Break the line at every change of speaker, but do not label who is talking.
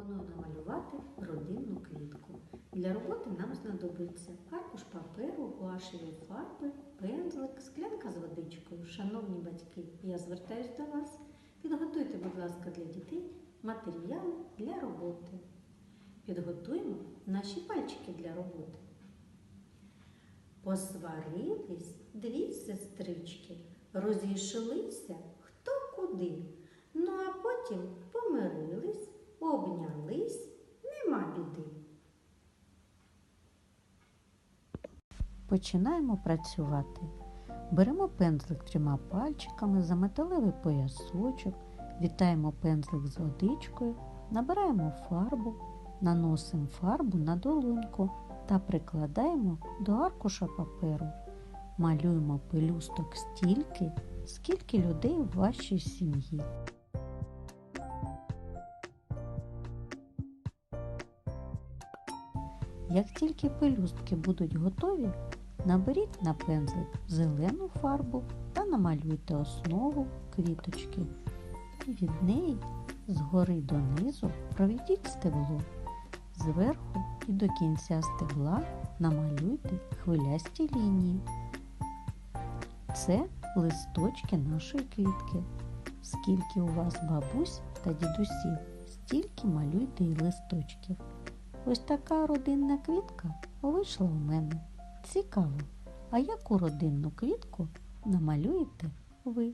Пропоную намалювати родинну квітку. Для роботи нам знадобиться аркуш паперу, гуашеві фарби, пензлик, склянка з водичкою. Шановні батьки, я звертаюсь до вас. Підготуйте, будь ласка, для дітей матеріали для роботи. Підготуємо наші пальчики для роботи. Посварились дві сестрички, розійшлися хто куди.
Починаємо працювати. Беремо пензлик трьома пальчиками за металевий поясочок, вітаємо пензлик з водичкою, набираємо фарбу, наносимо фарбу на долоньку та прикладаємо до аркуша паперу. Малюємо пелюсток стільки, скільки людей в вашій сім'ї. Як тільки пелюстки будуть готові, наберіть на пензлик зелену фарбу та намалюйте основу квіточки. І від неї згори донизу проведіть стебло. Зверху і до кінця стебла намалюйте хвилясті лінії. Це листочки нашої квітки. Скільки у вас бабусь та дідусів, стільки малюйте і листочків. Ось така родинна квітка вийшла у мене. Цікаво, а яку родинну квітку намалюєте ви?